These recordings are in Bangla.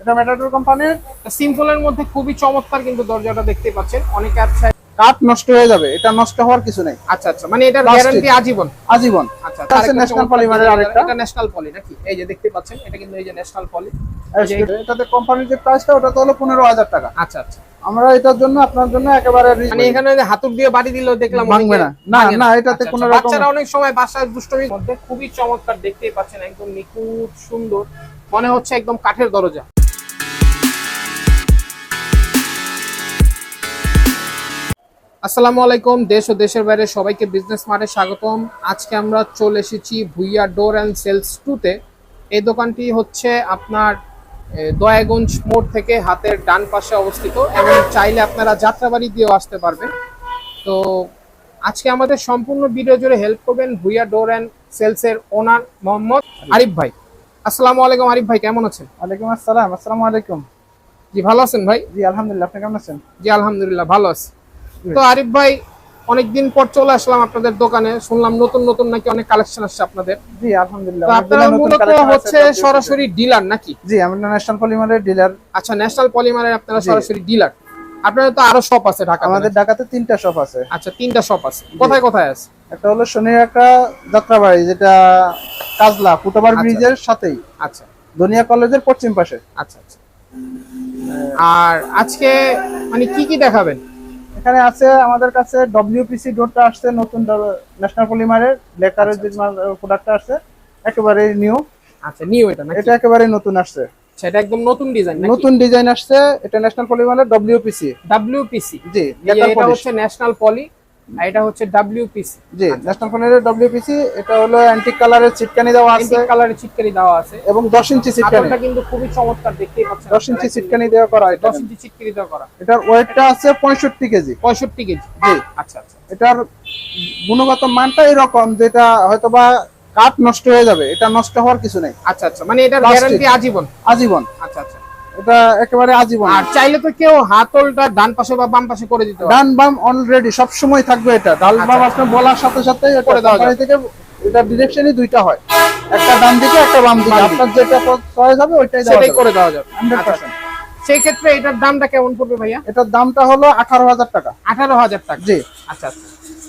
এটা মেটাডোর কোম্পানির সিম্পলের মধ্যে খুবই চমৎকার কিন্তু দরজাটা দেখতে পাচ্ছেন। অনেক অ্যাপস কাঠ নষ্ট হয়ে যাবে। এটা নষ্ট হওয়ার কিছু নেই। আচ্ছা আচ্ছা। মানে এটার Plastic। গ্যারান্টি আজীবন। আজীবন। আচ্ছা এটা আছে ন্যাশনাল পলিমারের আরেকটা। এটা ন্যাশনাল পলি নাকি? এই যে দেখতে পাচ্ছেন এটা কিন্তু এই যে ন্যাশনাল পলি এটাতে কোম্পানির যে প্রাইসটা ওটা তো হলো পনেরো হাজার টাকা। আচ্ছা আচ্ছা। আমরা এটার জন্য আপনার জন্য একেবারে মানে এখানে যে হাতুর দিয়ে বাড়ি দিলেও দেখলাম ভাঙবে না। না, না, এটাতে আচ্ছা, কোনো আচ্ছা, রকম- বাচ্চারা অনেক সময় বাসায় দুষ্টমির মধ্যে খুবই চমৎকার দেখতেই পাচ্ছেন। একদম নিখুঁত সুন্দর। মনে হচ্ছে একদম কাঠের দরজা। আসসালামু আলাইকুম দেশ ও দেশের বাইরে সবাইকে বিজনেস মার্টে স্বাগতম। আজকে আমরা চলে এসেছি ভুইয়া ডোর অ্যান্ড সেলস টুতে এই দোকানটি হচ্ছে আপনার দয়াগঞ্জ মোড় থেকে হাতের ডান পাশে অবস্থিত এবং চাইলে আপনারা যাত্রাবাড়ি দিয়েও আসতে পারবেন। তো আজকে আমাদের সম্পূর্ণ ভিডিও জুড়ে হেল্প করবেন ভুইয়া ডোর অ্যান্ড সেলসের ওনার মোহাম্মদ আরিফ ভাই। আসসালামু আলাইকুম আরিফ ভাই কেমন আছেন? ওয়ালাইকুম আসসালাম আসসালামু আলাইকুম। জি ভালো আছেন ভাই? জি আলহামদুলিল্লাহ আপনি কেমন আছেন? জি আলহামদুলিল্লাহ ভালো আছি। তো আরিফ ভাই অনেকদিন পর চলে আসলাম আপনাদের দোকানে। শুনলাম নতুন নতুন নাকি অনেক কালেকশন আসছে আপনাদের। জি আলহামদুলিল্লাহ আপনারা মূলত হচ্ছে সরাসরি ডিলার নাকি? জি আমরা ন্যাশনাল পলিমারের ডিলার আচ্ছা ন্যাশনাল পলিমারের আপনারা সরাসরি ডিলার আপনাদের তো আরও শপ আছে ঢাকা আমাদের ঢাকাতে তিনটা শপ আছে। আচ্ছা তিনটা শপ আছে। কোথায় কোথায় আছে? একটা হলো শনির একটা যাত্রাবাড়ি যেটা কাজলা ফুটওভার আচ্ছা। ব্রিজের সাথেই। আচ্ছা। দুনিয়া কলেজের পশ্চিম পাশে। আচ্ছা আচ্ছা। আর আজকে মানে কি কি দেখাবেন? এখানে আছে আমাদের কাছে ডব্লিউপিসি ডোরটা আসছে নতুন ন্যাশনাল পলিমারের লেকারের যে প্রোডাক্টটা আসছে একেবারে নিউ আচ্ছা নিউ এটা নাকি? এটা একেবারে নতুন আসছে। সেটা একদম নতুন ডিজাইন নাকি? নতুন ডিজাইন আসছে এটা ন্যাশনাল পলিমারের ডব্লিউপিসি ডব্লিউপিসি জি এটা হচ্ছে ন্যাশনাল পলি আর এটা হচ্ছে ডাব্লিউপিসি জি ন্যাশনাল পলিমারের ডব্লিউপিসি এটা হলো অ্যান্টিক কালারের চিটকানি দেওয়া আছে। অ্যান্টিক কালারের চিটকারি দেওয়া আছে। এবং দশ ইঞ্চি চিটকানি কাপড়টা কিন্তু খুবই চমৎকার দেখতেই পাচ্ছেন দশ ইঞ্চি চিটকানি দেওয়া করা এটা। দশ ইঞ্চি চিটকারি দেওয়া করা। এটার ওয়েটটা আছে পঁয়ষট্টি কেজি। পঁয়ষট্টি কেজি। জি। আচ্ছা আচ্ছা। এটার গুণগত মানটা এরকম যেটা হয়তোবা কাঠ নষ্ট হয়ে যাবে এটা নষ্ট হওয়ার কিছু নেই। আচ্ছা আচ্ছা। মানে এটার গ্যারান্টি আজীবন। আজীবন। আচ্ছা আচ্ছা। এটা একেবারে আজীবন। আর চাইলে তো কেউ হাতলটা ডান পাশে বা বাম পাশে করে দিতে ডান বাম অলরেডি সব সময় থাকবে এটা। বাম আচ্ছা। আপনি বলার সাথে সাথে এটা করে দেওয়া কোম্পানি থেকে এটা ডিরেকশনই দুইটা হয়। একটা ডান দিকে একটা বাম দিকে। আপনার যেটা চয়েস হবে ওইটাই সেটাই করে দেওয়া যাবে। হান্ড্রেড আচ্ছা, পার্সেন্ট সেই ক্ষেত্রে এটার দামটা কেমন পড়বে ভাইয়া? এটার দামটা হলো আঠারো হাজার টাকা। আঠারো হাজার টাকা। জি। আচ্ছা আচ্ছা।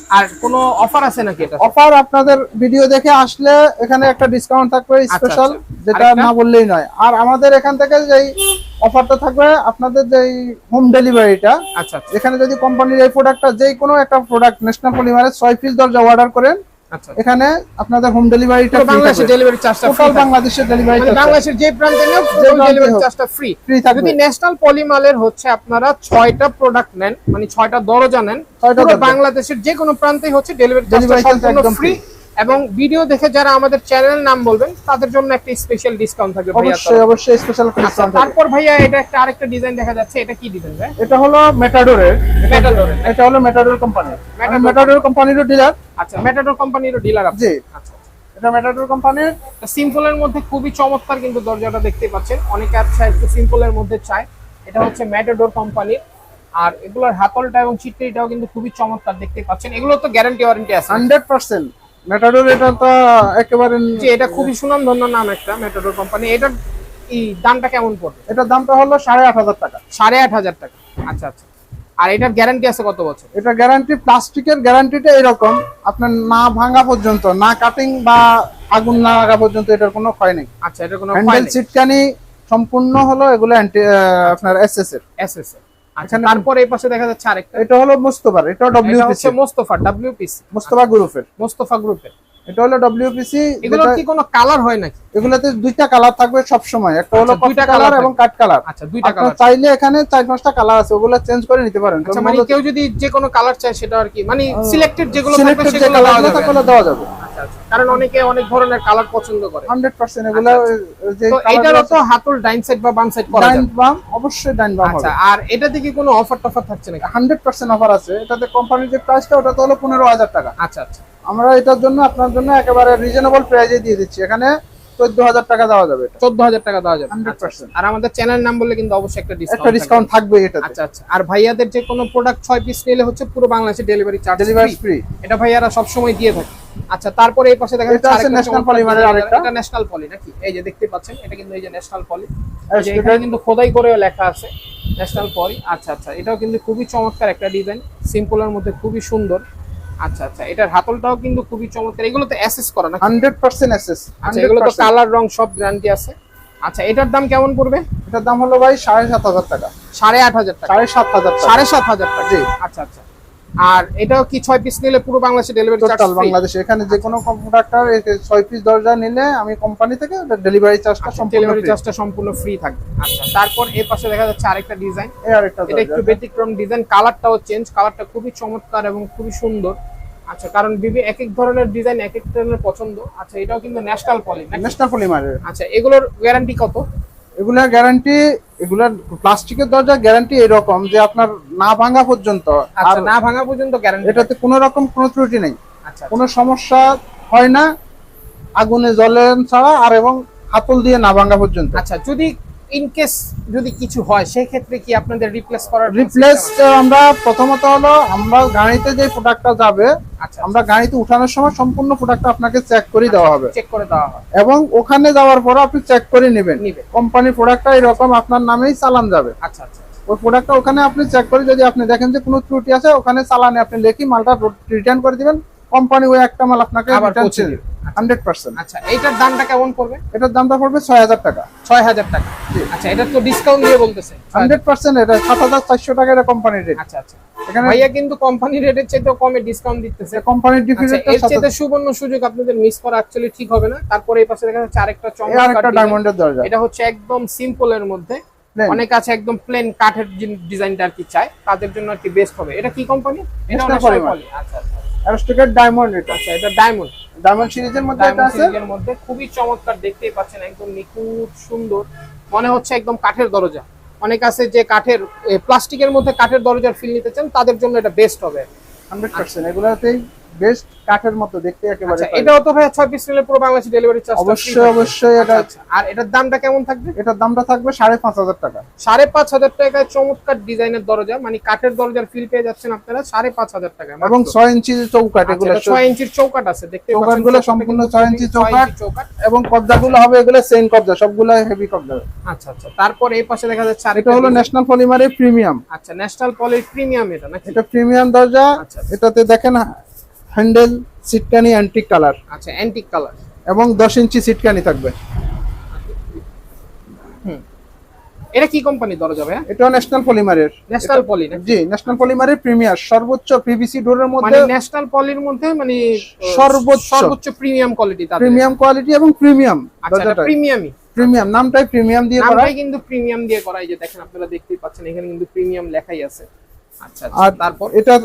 আর কোনো অফার আছে নাকি এটা অফার আপনাদের ভিডিও দেখে আসলে এখানে একটা ডিসকাউন্ট থাকবে স্পেশাল আচ্ছা। যেটা না বললেই নয়। আর আমাদের এখান থেকে যেই অফারটা থাকবে আপনাদের যেই হোম ডেলিভারিটা আচ্ছা আচ্ছা। এখানে যদি কোম্পানির এই প্রোডাক্টটা যেই কোনো একটা প্রোডাক্ট ন্যাশনাল পলিমারের ছয় পিস দরজা অর্ডার করেন আচ্ছা এখানে আপনাদের হোম ডেলিভারিটা বাংলাদেশের বাংলাদেশে ডেলিভারি চার্জটা টোটাল বাংলাদেশের ডেলিভারি মানে বাংলাদেশের যে প্রান্তে নিয়োগ যে ডেলিভারি। চার্জটা ফ্রি ফ্রি থাকবে। যদি ন্যাশনাল পলিমালের হচ্ছে আপনারা 6টা প্রোডাক্ট নেন মানে 6টা দরজা নেন বাংলাদেশের যে কোনো প্রান্তেই হচ্ছে ডেলিভারি চার্জটা সম্পূর্ণ একদম ফ্রি। এবং ভিডিও দেখে যারা আমাদের চ্যানেল নাম বলবেন তাদের জন্য একটা স্পেশাল ডিসকাউন্ট থাকবে অবশ্যই অবশ্যই স্পেশাল আচ্ছা তারপর ভাইয়া এটা একটা আরেকটা ডিজাইন দেখা যাচ্ছে এটা কি ডিজাইন ভাই? এটা হলো মেটাডোরের মেটাডোরের এটা হলো মেটাডোর কোম্পানি মেটাডোর কোম্পানিরও ডিলার আচ্ছা মেটাডোর কোম্পানিরও ডিলার আছে জি। আচ্ছা এটা মেটাডোর কোম্পানির সিম্পলের মধ্যে খুবই চমৎকার কিন্তু দরজাটা দেখতে পাচ্ছেন। অনেক অ্যাপস একটু সিম্পলের মধ্যে চায়। এটা হচ্ছে ম্যাটাডোর কোম্পানির আর এগুলোর হাতলটা এবং চিট্টিটাও কিন্তু খুবই চমৎকার দেখতে পাচ্ছেন। এগুলো তো গ্যারান্টি ওয়ারেন্টি আছে। হান্ড্রেড পার্সেন্ট মেটাডোর এটা তো একেবারে যে এটা খুবই সুনামধন্য নাম একটা মেটাডোর কোম্পানি এটার এই দামটা কেমন পড়বে? এটার দামটা হলো সাড়ে আট হাজার টাকা। সাড়ে আট হাজার টাকা। আচ্ছা আচ্ছা। আর এটার গ্যারান্টি আছে কত বছর? এটা গ্যারান্টি প্লাস্টিকের গ্যারান্টিটা এরকম আপনার না ভাঙা পর্যন্ত না কাটিং বা আগুন না লাগা পর্যন্ত এটার কোনো ক্ষয় নেই। আচ্ছা এটার কোনো হ্যান্ডেল সিটকানি সম্পূর্ণ হলো এগুলো আপনার এসএস এর। এসএস আচ্ছা তারপর এই পাশে দেখা যাচ্ছে আরেকটা। এটা হলো মোস্তফার এটা ডব্লিউপিসি মোস্তফা ডাব্লিউপিসি মোস্তফা গ্রুপের। মোস্তফা গ্রুপের। এটা হলো ডব্লিউপিসি এগুলোর কি কোনো কালার হয় নাকি? এগুলোতে দুইটা কালার থাকবে সব সময় একটা হলো আচ্ছা, দুইটা কালার এবং কাঠ কালার আচ্ছা দুইটা কালার চাইলে এখানে চার পাঁচটা কালার আছে ওগুলো চেঞ্জ করে নিতে পারেন। আচ্ছা মানে কেউ যদি যে কোনো কালার চায় সেটা আর কি মানে সিলেক্টেড যেগুলো থাকবে সেগুলো দেওয়া যাবে। আচ্ছা, আচ্ছা। কারণ অনেকে অনেক ধরনের কালার পছন্দ করে। হান্ড্রেড পার্সেন্ট এগুলো যে তো এটারও তো হাতল ডাইন সাইড বা বাম সাইড করা ডাইন বাম অবশ্যই ডাইন বাম আচ্ছা আর এটা থেকে কোনো অফার টফার থাকছে নাকি? হান্ড্রেড পার্সেন্ট অফার আছে। এটাতে কোম্পানির যে প্রাইসটা ওটা তো হলো পনেরো হাজার টাকা। আচ্ছা আচ্ছা। আমরা এটার জন্য আপনার জন্য একেবারে রিজনেবল প্রাইজে দিয়ে দিচ্ছি। এখানে চোদ্দ হাজার টাকা দেওয়া যাবে চোদ্দ হাজার টাকা দেওয়া যাবে। হান্ড্রেড আচ্ছা, পার্সেন্ট আর আমাদের চ্যানেল নাম বললে কিন্তু অবশ্যই একটা একটা ডিসকাউন্ট থাকবে। এটাতে। আচ্ছা আচ্ছা। আর ভাইয়াদের যে কোনো প্রোডাক্ট ছয় পিস নিলে হচ্ছে পুরো বাংলাদেশে ডেলিভারি চার্জ ডেলিভারি ফ্রি এটা ভাইয়ারা সবসময় দিয়ে থাকে। আচ্ছা তারপরে এই পাশে দেখা এটা আরেকটা। এটা ন্যাশনাল পলি নাকি? এই যে দেখতে পাচ্ছেন এটা কিন্তু এই যে ন্যাশনাল পলি এখানে কিন্তু খোদাই করেও লেখা আছে ন্যাশনাল পলি আচ্ছা আচ্ছা। এটাও কিন্তু খুবই চমৎকার একটা ডিজাইন সিম্পলের মধ্যে খুবই সুন্দর। আচ্ছা আচ্ছা এটার হাতলটাও কিন্তু খুবই চমৎকার। এগুলো তো অ্যাসেস করা না হান্ড্রেড পার্সেন্ট অ্যাসেস আচ্ছা এগুলো তো কালার রং সব গ্যারান্টি আছে। আচ্ছা এটার দাম কেমন পড়বে? এটার দাম হলো ভাই সাড়ে সাত হাজার টাকা। সাড়ে আট হাজার টাকা। সাড়ে সাত হাজার টাকা। সাড়ে সাত হাজার টাকা। জি। আচ্ছা আচ্ছা। আর এটাও কি ছয় পিস নিলে পুরো বাংলাদেশে ডেলিভারি চার্জ টোটাল বাংলাদেশে। এখানে যে কোনো প্রোডাক্টার ছয় পিস দরজা নিলে আমি কোম্পানি থেকে ডেলিভারি চার্জটা সম্পূর্ণ ডেলিভারি। চার্জটা সম্পূর্ণ ফ্রি থাকবে। আচ্ছা তারপর এর পাশে দেখা যাচ্ছে আরেকটা ডিজাইন এই আরেকটা এটা একটু ব্যতিক্রম ডিজাইন কালারটাও চেঞ্জ কালারটা খুবই চমৎকার এবং খুবই সুন্দর। আচ্ছা কারণ বিবি এক এক ধরনের ডিজাইন এক এক ধরনের পছন্দ। আচ্ছা এটাও কিন্তু ন্যাশনাল পলি ন্যাশনাল পলিমারের আচ্ছা এগুলোর গ্যারান্টি কত? এগুলার গ্যারান্টি এগুলা প্লাস্টিকের দরজা গ্যারান্টি এরকম যে আপনার না ভাঙা পর্যন্ত আর আচ্ছা না ভাঙা পর্যন্ত গ্যারান্টি এটাতে কোনো রকম কোনো ত্রুটি নেই। আচ্ছা। কোনো সমস্যা হয় না আগুনে জ্বলেন ছাড়া আর এবং হাতল দিয়ে না ভাঙা পর্যন্ত। আচ্ছা যদি ইন কেস যদি কিছু হয় সেই ক্ষেত্রে কি আপনাদের রিপ্লেস করার রিপ্লেস আমরা প্রথমত হলো আমরা গাড়িতে যে প্রোডাক্টটা যাবে আচ্ছা আমরা গাড়িতে উঠানোর সময় সম্পূর্ণ প্রোডাক্টটা আপনাকে চেক করে দেওয়া হবে। চেক করে দেওয়া হয় এবং ওখানে যাওয়ার পর আপনি চেক করে নেবেন। নিবে কোম্পানির প্রোডাক্টটা এরকম আপনার নামেই চালান যাবে। আচ্ছা আচ্ছা ওই প্রোডাক্টটা ওখানে আপনি চেক করে যদি আপনি দেখেন যে কোনো ত্রুটি আছে ওখানে চালানে আপনি লিখি মালটা রিটার্ন করে দিবেন। কোম্পানি ওই একটা মাল আপনাকে আবার রিটার্ন পৌঁছে দিবে। হান্ড্রেড পার্সেন্ট আচ্ছা এইটার দামটা কেমন পড়বে? এটার দামটা পড়বে ছয় হাজার টাকা। ছয় হাজার টাকা। আচ্ছা এটা তো ডিসকাউন্ট দিয়ে বলতেছে। হান্ড্রেড পার্সেন্ট এটা সাত হাজার চারশো টাকা এটা কোম্পানির রেট আচ্ছা আচ্ছা। এখানে ভাইয়া কিন্তু কোম্পানি রেটের চাইতেও কমে ডিসকাউন্ট দিতেছে। কোম্পানির এর চাইতে সুবর্ণ সুযোগ আপনাদের মিস করা অ্যাকচুয়ালি ঠিক হবে না। তারপরে এই পাশে দেখা যাচ্ছে আরেকটা চমৎকার একটা design। ডায়মন্ডের দরজা। এটা হচ্ছে একদম সিম্পলের মধ্যে। অনেক আছে একদম প্লেন কাঠের ডিজাইনটা আর কি চায় তাদের জন্য আর কি বেস্ট হবে। এটা কি কোম্পানি এটা। আচ্ছা আচ্ছা। অ্যারোস্টিকের ডায়মন্ড এটা আচ্ছা এটা ডায়মন্ড ডায়মন্ড সিরিজের মধ্যে এটা আছে? সিরিজের মধ্যে খুবই চমৎকার দেখতেই পাচ্ছেন একদম নিখুঁত সুন্দর। মনে হচ্ছে একদম কাঠের দরজা। অনেক আছে যে কাঠের প্লাস্টিকের মধ্যে কাঠের দরজার ফিল নিতে চান তাদের জন্য এটা বেস্ট হবে। হান্ড্রেড পার্সেন্ট এগুলোতেই বেস্ট কাঠের মতো দেখতে একেবারে আচ্ছা এটাও তো ভাই ছয় পিস নিলে পুরো বাংলাদেশে ডেলিভারি চার্জ অবশ্যই অবশ্যই এটা আর এটার দামটা কেমন থাকবে? এটার দামটা থাকবে সাড়ে পাঁচ হাজার টাকা। সাড়ে পাঁচ হাজার টাকায় চমৎকার ডিজাইনের দরজা মানে কাঠের দরজার ফিল পেয়ে যাচ্ছেন আপনারা সাড়ে পাঁচ হাজার টাকায় এবং ছয় ইঞ্চি চৌকাট আচ্ছা, এগুলো এটা ছয় ইঞ্চির চৌকাট আছে দেখতে পাচ্ছেন চৌকাটে সম্পূর্ণ কিন্তু ছয় ইঞ্চি ছয় চৌকাট। এবং কবজাগুলো হবে এগুলো সেন কবজা সবগুলো হেভি কবজা। আচ্ছা আচ্ছা তারপর এই পাশে দেখা যাচ্ছে এটা আরেকটা হলো। ন্যাশনাল পলিমারের প্রিমিয়াম আচ্ছা ন্যাশনাল পলির প্রিমিয়াম এটা নাকি? এটা প্রিমিয়াম দরজা। আচ্ছা। এটাতে দেখেন হ্যান্ডেল সিটকানি অ্যান্টিক কালার আচ্ছা অ্যান্টিক কালার এবং দশ ইঞ্চি সিটকানি থাকবে। এটা কি কোম্পানির দরজা ভাইয়া? এটা ন্যাশনাল পলিমারের ন্যাশনাল পলি জি ন্যাশনাল পলিমারের প্রিমিয়ার সর্বোচ্চ পিভিসি ডোরের মধ্যে মানে ন্যাশনাল পলির মধ্যে মানে সর্বোচ্চ। সর্বোচ্চ প্রিমিয়াম কোয়ালিটি তাদের। প্রিমিয়াম কোয়ালিটি এবং প্রিমিয়াম আচ্ছা এটা প্রিমিয়ামই প্রিমিয়াম নামটাই প্রিমিয়াম দিয়ে করা। কিন্তু প্রিমিয়াম দিয়ে করা। এই যে দেখেন আপনারা দেখতেই পাচ্ছেন এখানে কিন্তু প্রিমিয়াম লেখাই আছে। আচ্ছা আচ্ছা আর তারপর? এটার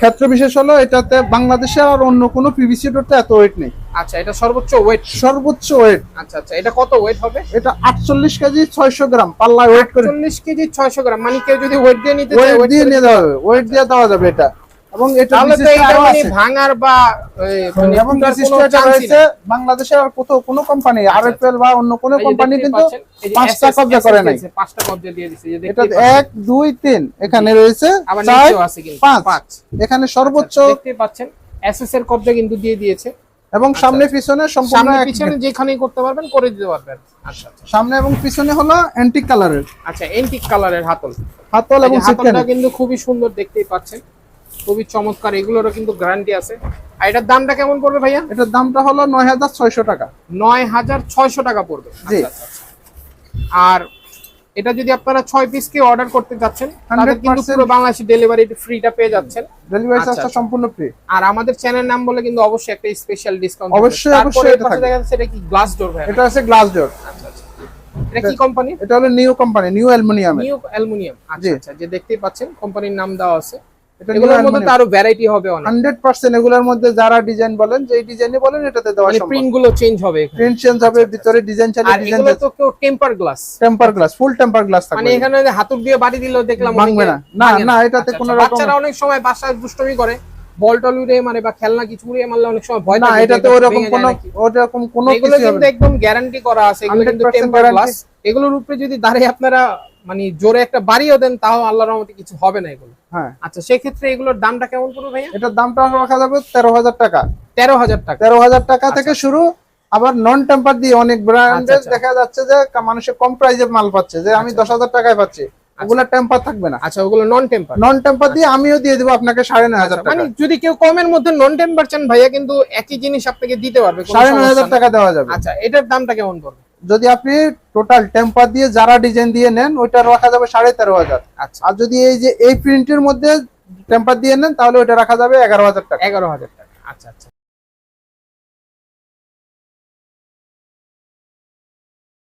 ক্ষেত্র বিশেষ হলো এটাতে বাংলাদেশে আর অন্য কোনো পিভিসি ডোরতে এত ওয়েট নেই। আচ্ছা এটা সর্বোচ্চ ওয়েট সর্বোচ্চ ওয়েট আচ্ছা আচ্ছা এটা কত ওয়েট হবে? এটা আটচল্লিশ কেজি ছয়শো গ্রাম পাল্লা ওয়েট করে। চল্লিশ কেজি ছয়শো গ্রাম মানে কেউ যদি ওয়েট দিয়ে নিতে চায় ওয়েট দিয়ে নিয়ে দেওয়া হবে। যাবে ওয়েট দিয়ে দেওয়া যাবে এটা। এবং এটা। ভাঙার বা মানে এবং রয়েছে বাংলাদেশের আর কোথাও কোনো কোম্পানি আরএফএল বা অন্য কোনো কোম্পানি কিন্তু পাঁচটা কবজা করে নাই। পাঁচটা কবজা দিয়ে দিছে এটা এক দুই তিন এখানে রয়েছে পাঁচ। পাঁচ। এখানে সর্বোচ্চ আচ্ছা, পাচ্ছেন এসএস এর কবজা কিন্তু দিয়ে দিয়েছে। এবং সামনে পিছনে সম্পূর্ণ পিছনে যেখানেই করতে পারবেন করে দিতে পারবেন। আচ্ছা আচ্ছা। সামনে এবং পিছনে হলো অ্যান্টিক কালারের আচ্ছা এন্টিক কালারের হাতল। হাতল এবং হাতলটা কিন্তু খুবই সুন্দর দেখতেই পাচ্ছেন। খুবই চমৎকার এগুলোরও কিন্তু গ্যারান্টি আছে। আর এটার দামটা কেমন পড়বে ভাইয়া? এটার দামটা হলো নয় হাজার ছয়শো টাকা। নয় হাজার ছয়শো টাকা পড়বে। জি। আচ্ছা, আচ্ছা, আচ্ছা। আর এটা যদি আপনারা ছয় পিস কে অর্ডার করতে যাচ্ছেন তাদের কিন্তু 100% পুরো বাংলাদেশি ডেলিভারি ফ্রিটা পেয়ে যাচ্ছেন। ডেলিভারি চার্জটা। সম্পূর্ণ ফ্রি আর আমাদের চ্যানেল নাম বলে কিন্তু অবশ্যই একটা স্পেশাল ডিসকাউন্ট অবশ্যই, অবশ্যই এটা থাকবে। দেখা যাচ্ছে এটা কি গ্লাস ডোর ভাই এটা হচ্ছে গ্লাস ডোর আচ্ছা আচ্ছা। এটা কি কোম্পানি এটা হলো new company new aluminium new aluminium আচ্ছা আচ্ছা যে দেখতেই পাচ্ছেন কোম্পানির নাম দেওয়া আছে। এগুলোর মধ্যে ভ্যারাইটি হবে অনেক। এগুলোর মধ্যে যারা ডিজাইন বলেন যে ডিজাইনে বলেন এটাতে দেওয়া মানে সম্ভব। প্রিন্টগুলো চেঞ্জ হবে প্রিন্ট চেঞ্জ হবে ভিতরে ডিজাইন চাইলে আর এগুলো তো কেউ temper glass temper glass full temper glass মানে এখানে দিয়ে বাড়ি দেখলাম ভাঙবে না। না, না, এটাতে আচ্ছা, কোনো আচ্ছা, রকম- বাচ্চারা অনেক সময় বাসায় দুষ্টমি করে বল টল উড়ে মানে বা খেলনা কিছু মারলে অনেক সময় ভয় না এটাতে ওরকম কোনো নাকি। ওরকম কোনো কিছু হবে একদম গ্যারান্টি করা আছে এগুলো কিন্তু টেম্পার গ্লাস এগুলোর উপরে যদি দাঁড়িয়ে আপনারা মানে জোরে একটা বাড়িও দেন তাও আল্লাহর রহমতে কিছু হবে না এগুলো। হ্যাঁ। আচ্ছা সেক্ষেত্রে এগুলোর দামটা কেমন পড়বে ভাইয়া? এটার দামটা রাখা যাবে তেরো হাজার টাকা। তেরো হাজার টাকা। তেরো হাজার টাকা থেকে শুরু আবার নন টেম্পার দিয়ে অনেক ব্র্যান্ডের আচ্ছা। দেখা যাচ্ছে যে কা- মানুষে কম প্রাইজে মাল পাচ্ছে যে আমি আচ্ছা। দশ হাজার টাকায় পাচ্ছি ওগুলা টেম্পার থাকবে না। আচ্ছা ওগুলো নন টেম্পার নন টেম্পার দিয়ে আমিও দিয়ে দিব আপনাকে সাড়ে নয় হাজার মানে যদি কেউ কমের মধ্যে নন টেম্পার চান ভাইয়া কিন্তু একই জিনিস আপনাকে দিতে পারবে সাড়ে নয় হাজার টাকা দেওয়া যাবে। আচ্ছা এটার দামটা কেমন পড়বে? যদি আপনি টোটাল টেম্পার দিয়ে যারা ডিজাইন দিয়ে নেন ওইটা রাখা যাবে সাড়ে তেরো হাজার। আচ্ছা। আর যদি এই যে এই প্রিন্টের মধ্যে টেম্পার দিয়ে নেন তাহলে ওইটা রাখা যাবে এগারো হাজার টাকা। এগারো হাজার টাকা। আচ্ছা আচ্ছা।